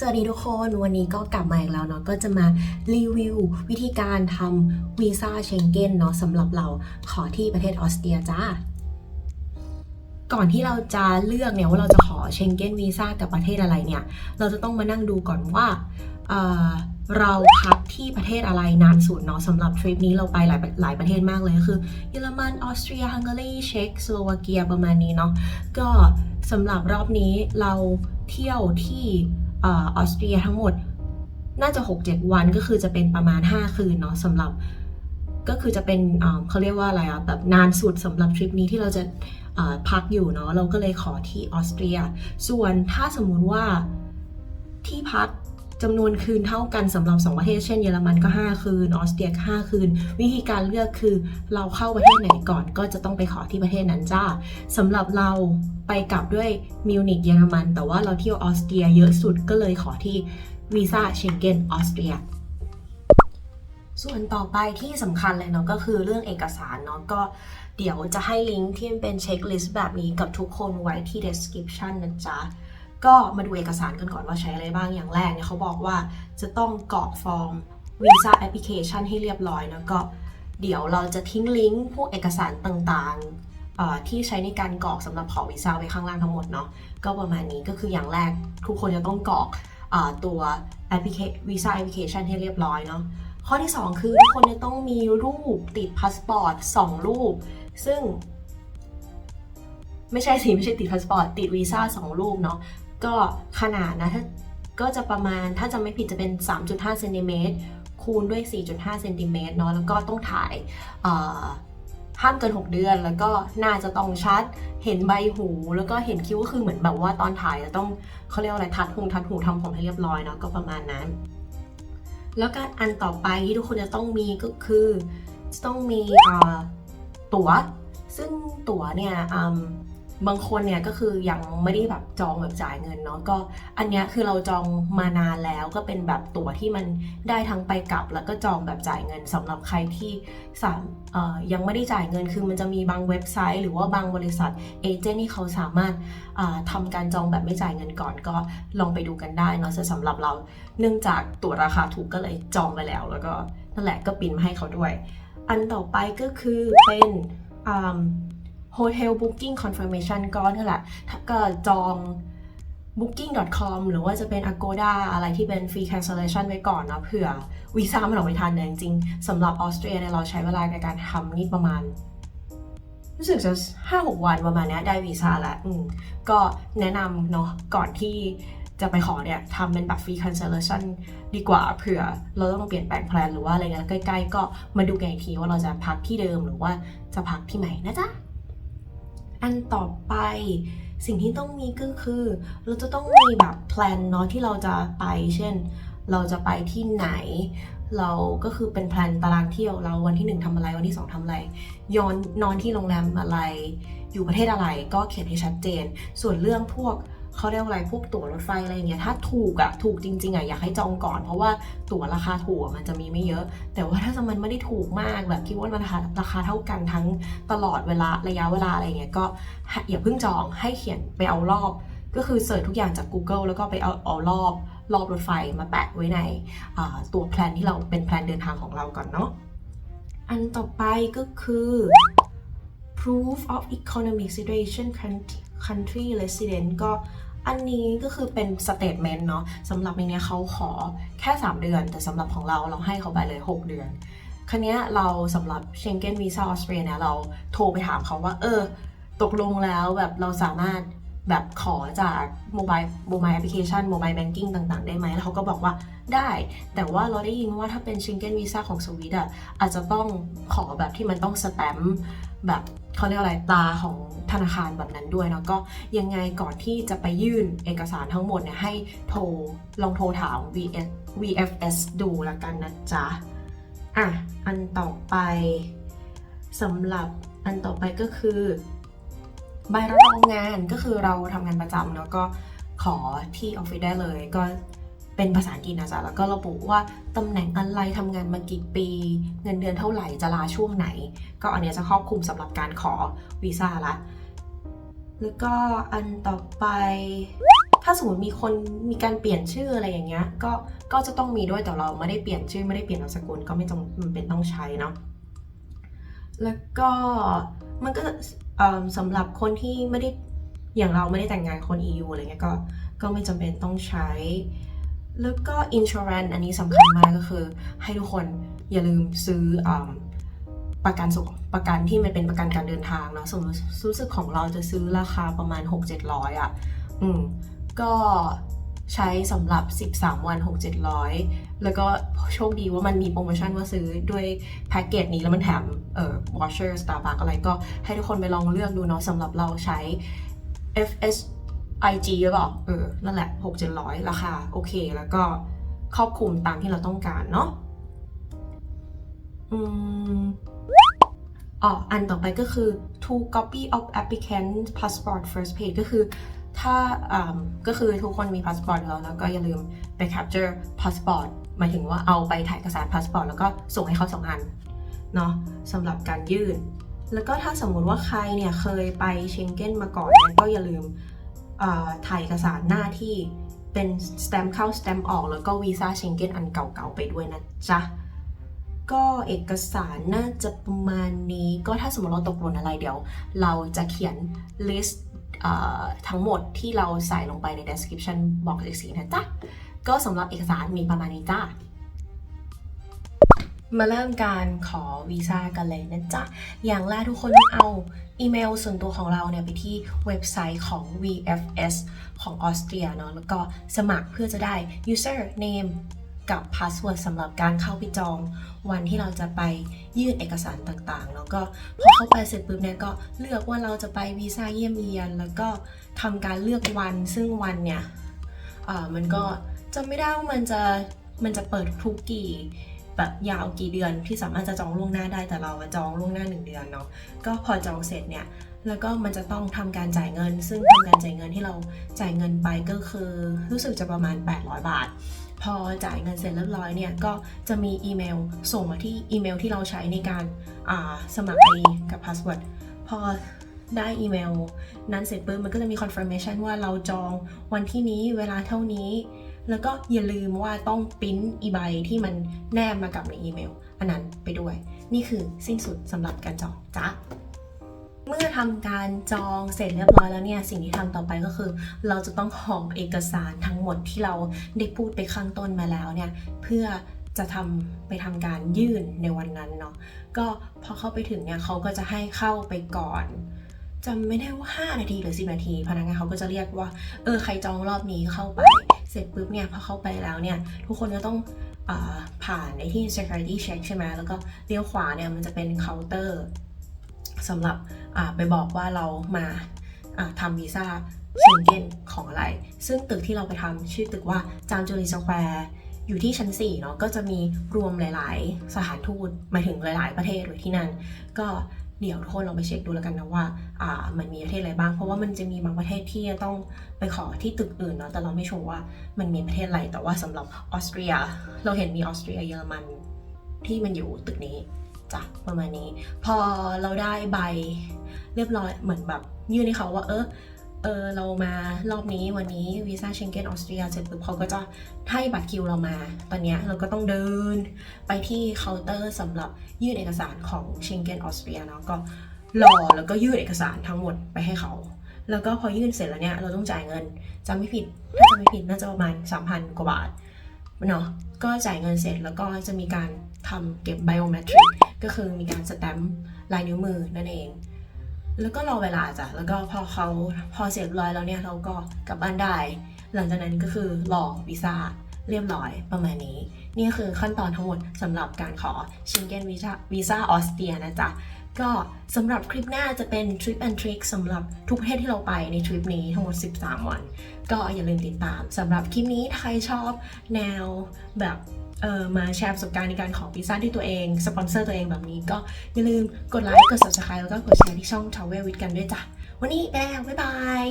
สวัสดีทุกคนวันนี้ก็กลับมาอีกแล้วเนาะก็จะมารีวิววิธีการทำวีซ่าเชงเก้นเนาะสำหรับเราขอที่ประเทศออสเตรียจ้า ก่อนที่เราจะเลือกเนี่ยว่าเราจะขอเชงเก้นวีซ่ากับประเทศอะไรเนี่ย เราจะต้องมานั่งดูก่อนว่าเออเราพักที่ประเทศอะไรนานสุดเนาะสำหรับทริปนี้เราไปหลายหลายประเทศมากเลยก็คือเยอรมันออสเตรียฮังการีเช็กสโลวาเกียประมาณนี้เนาะก็สำหรับรอบนี้เราเที่ยวที่ ออสเตรียทั้งหมดน่าจะ 6-7 วันก็คือจะเป็นประมาณ 5 คืนเนาะสำหรับก็คือจะเป็นเขาเรียกว่าอะไรอะแบบนานสุดสำหรับทริปนี้ที่เราจะาพักอยู่เนาะเราก็เลยขอที่ออสเตรีย ส่วนถ้าสมมุติว่าที่พัก จำนวนคืนเท่ากันสำหรับ 2 ประเทศ เช่นเยอรมันก็ 5 คืน ออสเตรีย5คืน วิธีการเลือกคือเราเข้าประเทศไหนก่อนก็จะต้องไปขอที่ประเทศนั้นจ้าสำหรับเราไปกลับด้วยมิวนิกเยอรมัน แต่ว่าเราเที่ยวออสเตรียเยอะสุดก็เลยขอที่วีซ่าเชงเก้นออสเตรียส่วนต่อไปที่สำคัญเลยเนาะก็คือเรื่องเอกสารเนาะก็เดี๋ยวจะให้ลิงก์ที่เป็นเช็คลิสต์แบบนี้กับทุกคนไว้ที่ description นะจ๊ะ ก็มาดูเอกสารกันก่อนว่าใช้อะไรบ้างอย่างแรกเนี่ยเขาบอกว่าจะต้องกรอกฟอร์มวีซ่าแอปพลิเคชันให้เรียบร้อยแล้วก็เดี๋ยวเราจะทิ้งลิงก์พวกเอกสารต่างๆที่ใช้ในการกรอกสำหรับขอวีซ่าไว้ข้างล่างทั้งหมดเนาะก็ประมาณนี้ก็คืออย่างแรกทุกคนจะต้องกรอกอตัวแอปพลิเควีซ่าแอปพลิเคชันให้เรียบร้อยเนาะข้อที่ 2 คือทุกคนจะต้องมีรูปติดพาสปอร์ต2รูป ซึ่งไม่ใช่สิไม่ใช่ติดพาสปอร์ตติดวีซ่า2รูปเนาะ ก็ขนาดนะถ้าก็จะประมาณถ้าจะไม่ผิดจะเป็น 3.5เซนติเมตรคูณด้วย 4.5เซนติเมตรเนาะแล้วก็ต้องถ่ายห้ามเกิน 6 เดือน แล้วก็น่าจะต้องชัด เห็นใบหู แล้วก็เห็นคิ้วก็คือเหมือนแบบว่าตอนถ่ายจะต้องเขาเรียกอะไรทัดหูทัดหูทำผมให้เรียบร้อยเนาะก็ประมาณนั้น แล้วการอันต่อไปที่ทุกคนจะต้องมีก็คือจะต้องมีตั๋ว ซึ่งตั๋วเนี่ย บางคนเนี่ยก็คือยังไม่ได้แบบจองแบบจ่ายเงินเนาะก็อันเนี้ยคือเราจองมานานแล้วก็เป็นแบบตั๋วที่มันได้ทั้งไปกลับ แล้วก็จองแบบจ่ายเงินสำหรับใครที่สามยังไม่ได้จ่ายเงินคือมันจะมีบางเว็บไซต์ หรือว่าบางบริษัทเอเจนต์ที่เขาสามารถอ่าทำการจองแบบไม่จ่ายเงินก่อนก็ลองไปดูกันได้เนาะสำหรับเราเนื่องจากตั๋วราคาถูกก็เลยจองไปแล้ว แล้วก็นั่นแหละก็ปิ้นมาให้เขาด้วย อันต่อไปก็คือเป็น Hotel Booking Confirmation ก็นี่แหละถ้าก็จอง booking.com หรือว่าจะเป็น Agoda อะไรที่เป็น free cancellation ไว้ก่อนเนาะเผื่อวีซ่ามันออกไม่ทันเนี่ยจริงๆสำหรับออสเตรียเนี่ยเราใช้เวลาในการทำนี่ประมาณ รู้สึกจะห้าหกวันประมาณนี้ได้วีซ่าแล้วอืมก็แนะนำเนาะก่อนที่จะไปขอเนี่ยทำเป็นแบบ free cancellation ดีกว่าเผื่อเราต้องเปลี่ยนแปลงแพลนหรือว่าอะไรเงี้ยใกล้ ๆ ก็มาดูกันอีกทีว่าเราจะพักที่เดิมหรือว่าจะพักที่ไหนนะจ๊ะ อันต่อไป สิ่งที่ต้องมีก็คือ เราจะต้องมีแบบแพลนเนาะที่เราจะไป เช่น เราจะไปที่ไหน เราก็คือเป็นแพลนตารางเที่ยวเราวันที่หนึ่งทำอะไรวันที่สองทำอะไร ย้อนนอนที่โรงแรมอะไร อยู่ประเทศอะไรก็เขียนให้ชัดเจน ส่วนเรื่องพวก เขาเรียกอะไรพวกตั๋วรถไฟอะไรอย่างเงี้ยถ้าถูกอะถูกจริงๆอะอยากให้จองก่อน เพราะว่าตั๋วราคาถูกอะมันจะมีไม่เยอะ แต่ว่าถ้ามันไม่ได้ถูกมากแบบคิดว่ามันราคาราคาเท่ากันทั้งตลอดเวลาระยะเวลาอะไรเงี้ยก็อย่าเพิ่งจองให้เขียนไปเอารอบ ก็คือเสิร์ชทุกอย่างจาก Google แล้วก็ไปเอาเอารอบรอบรถไฟมาแปะไว้ในตัวแพลนที่เราเป็นแพลนเดินทางของเราก่อนเนาะอันต่อไปก็คือ proof of economic situation country country resident ก็ อันนี้ก็คือเป็น statement เนาะสำหรับในนี้เขาขอแค่ 3 เดือน แต่สำหรับของเราเราให้เขาไปเลย 6 เดือนคันนี้เราสำหรับ Schengen Visa Austria เนี่ยเราโทรไปถามเขาว่า เออ ตกลงแล้วแบบเราสามารถแบบขอจากโมบายโมบายแอปพลิเคชันโมบายแบงกิ้งต่าง ๆ ได้ไหม แล้วเขาก็บอกว่าได้ แต่ว่าเราได้ยินว่าถ้าเป็น Schengen Visa ของสวิตอะอาจจะต้องขอแบบที่มันต้องสแตมป์แบบเขาเรียกอะไรตาของ นาคารแบบนั้นด้วยเนาะก็ยังไงก่อนที่จะไปยื่นเอกสารทั้งหมดเนี่ยให้โทรลองโทรถาม VS VFS ดูละกันนะจ๊ะอะอันต่อไปสำหรับอันต่อไปก็คือใบรับรองงานก็คือเราทำงานประจำแล้วก็ขอที่ออฟฟิศได้เลยก็เป็นภาษาอังกฤษนะจ๊ะแล้วก็ระบุว่าตำแหน่งอะไรทำงานมากี่ปี เงินเดือนเท่าไหร่จะลาช่วงไหน ก็อันเนี้ยจะครอบคลุมสำหรับการขอวีซ่าละ แล้วก็อันต่อไป ถ้าสมมติมีคนมีการเปลี่ยนชื่ออะไรอย่างเงี้ย ก็ก็จะต้องมีด้วยแต่เราไม่ได้เปลี่ยนชื่อไม่ได้เปลี่ยนนามสกุลก็ไม่จำเป็นต้องใช้เนาะแล้วก็มันก็สำหรับคนที่ไม่ได้อย่างเราไม่ได้แต่งงานคน EU อะไรเงี้ยก็ก็ไม่จำเป็นต้องใช้ แล้วก็ insurance อันนี้สำคัญมากก็คือ ให้ทุกคนอย่าลืมซื้ออ ประกันสุขประกันที่มันเป็นประกันการเดินทางเนาะสมมติรู้สึกของเราจะซื้อราคาประมาณ 6-700อะ อืม ก็ใช้สำหรับ 13 วัน 6-700 แล้วก็โชคดีว่ามันมีโปรโมชั่นว่าซื้อด้วยแพ็กเกจนี้แล้วมันแถมเอ่อ washer Starbucks อะไรก็ให้ทุกคนไปลองเลือกดูเนาะสำหรับเราใช้ FS IG หรือเปล่าเออ นั่นแหละ 6 700 ราคา โอเค แล้วก็ครอบคลุมตามที่เราต้องการเนาะอืม อ๋ออันต่อไปก็คือ to copy of applicant passport first page ก็คือถ้าก็คือทุกคนมีพาสปอร์ตแล้วแล้วก็อย่าลืมไป capture passport หมายถึงว่าเอาไปถ่ายเอกสารพาสปอร์ตแล้วก็ส่งให้เขาสองอันเนาะสำหรับการยื่น แล้วก็ถ้าสมมุติว่าใครเนี่ยเคยไปเชงเก้นมาก่อนก็อย่าลืมถ่ายเอกสารหน้าที่เป็นส t ตมป์เข้าส t ตมป์ออก แล้วก็วีซ่าเชงเก้นอันเก่าๆไปด้วยนะจ๊ะ ก็เอกสารน่าจะประมาณนี้ ก็ถ้าสมมติเราตกหล่นอะไรเดี๋ยว เราจะเขียน list อ่าทั้งหมดที่เราใส่ลงไปใน description box อีกสีนะจ๊ะ ก็สำหรับเอกสารมีประมาณนี้จ้ามาเริ่มการขอวีซ่ากันเลยนะจ๊ะ อย่างแรกทุกคนเอาอีเมลส่วนตัวของเราเนี่ยไปที่เว็บไซต์ของ VFS ของออสเตรียเนาะ แล้วก็สมัครเพื่อจะได้ user name กับ password สำหรับการเข้าไปจองวันที่เราจะไปยื่นเอกสารต่างๆ แล้วก็พอเข้าไปเสร็จปุ๊บเนี่ยก็เลือกว่าเราจะไปวีซ่าเยี่ยมเยียน แล้วก็ทำการเลือกวันซึ่งวันเนี่ยมันก็จำไม่ได้ว่ามันจะมันจะเปิดทุกกี่แบบยาวกี่เดือนที่สามารถจะจองล่วงหน้าได้แต่เราจองล่วงหน้า 1 เดือนเนาะก็พอจองเสร็จเนี่ยแล้วก็มันจะต้องทำการจ่ายเงิน ซึ่งทำการจ่ายเงินที่เราจ่ายเงินไปก็คือรู้สึกจะประมาณ 800 บาท พอจ่ายเงินเสร็จเรียบร้อยเนี่ยก็จะมีอีเมลส่งมาที่อีเมลที่เราใช้ในการาสมัครไปกับพาสเวิร์ดพอได้อีเมล นั้นเสร็จปุ๊บมันก็จะมี confirmation ว่าเราจองวันที่นี้เวลาเท่านี้ แล้วก็อย่าลืมว่าต้องปริ้นอีใบที่มันแนบมากับในอีเมล อันนั้นไปด้วย นี่คือสิ้นสุดสำหรับการจองจ้า เมื่อทำการจองเสร็จเรียบร้อยแล้วเนี่ยสิ่งที่ทำต่อไปก็คือ เราจะต้องหอบเอกสารทั้งหมดที่เราได้พูดไปข้างต้นมาแล้วเนี่ยเพื่อจะทำไปทำการยื่นในวันนั้นเนาะก็พอเข้าไปถึงเนี่ยเขาก็จะให้เข้าไปก่อนจำไม่ได้ว่า 5 นาทีหรือ 10 นาที พนักงานเขาก็จะเรียกว่า เออ ใครจองรอบนี้เข้าไป เสร็จปุ๊บเนี่ย พอเข้าไปแล้วเนี่ย ทุกคนก็ต้องอผ่านในที่ security check ใช่ไหมแล้วก็เลี้ยวขวาเนี่ย มันจะเป็นเคาน์เตอร์ สำหรับไปบอกว่าเรามาทำวีซ่าเชงเก้นของอะไร ซึ่งตึกที่เราไปทำชื่อตึกว่าจามจูรีสแควร์อยู่ที่ชั้น4เนาะก็จะมีรวมหลาย ๆ สถานทูตหมายถึงหลาย ๆ ประเทศไว้ที่นั่น ก็เดี๋ยวทุกคนลองไปเช็คดูแล้วกันนะว่าอ่ามันมีประเทศอะไรบ้าง เพราะว่ามันจะมีบางประเทศที่ต้องไปขอที่ตึกอื่นเนาะแต่เราไม่ชัวร์ว่ามันมีประเทศอะไรแต่ว่าสำหรับออสเตรีย เราเห็นมีออสเตรียเยอรมันที่มันอยู่ตึกนี้ จ้ะประมาณนี้ พอเราได้ใบเรียบร้อยเหมือนแบบยื่นให้เขาว่าเออเออเรามารอบนี้วันนี้วีซ่าเชงเก้นออสเตรียเสร็จปุ๊บเขาก็จะให้บัตรคิวเรามา ตอนเนี้ยเราก็ต้องเดินไปที่เคาน์เตอร์สำหรับยื่นเอกสารของเชงเก้นออสเตรียเนาะก็รอแล้วก็ยื่นเอกสารทั้งหมดไปให้เขา แล้วก็พอยื่นเสร็จแล้วเนี่ยเราต้องจ่ายเงินจำไม่ผิดถ้าจำไม่ผิดน่าจะประมาณ3,000กว่าบาทเนาะก็จ่ายเงินเสร็จแล้วก็จะมีการ ทำเก็บไบโอเมตริกก็คือมีการสแตมป์ลายนิ้วมือนั่นเอง แล้วก็รอเวลาจ้ะ แล้วก็พอเขาพอเสร็จเรียบร้อยแล้วเนี่ยเราก็กลับบ้านได้ หลังจากนั้นก็คือรอวีซ่าเรียบร้อยประมาณนี้ นี่คือขั้นตอนทั้งหมดสำหรับการขอชิงเก้นวีซ่าวีซ่าออสเตรียนะจ๊ะ ก็สำหรับคลิปหน้าจะเป็น Trip and Trick สำหรับทุกประเทศที่เราไปในทริปนี้ทั้งหมด 13 วัน ก็อย่าลืมติดตามสำหรับคลิปนี้ใครชอบแนวแบบเออมาแชร์ประสบการณ์ในการขอพิซซ่าที่ตัวเอง สปอนเซอร์ตัวเองแบบนี้ก็อย่าลืมกดไลค์กด subscribe แล้วก็กดแชร์ที่ช่อง Travel with กันด้วยจ้ะ วันนี้ไปแล้วบ๊ายบาย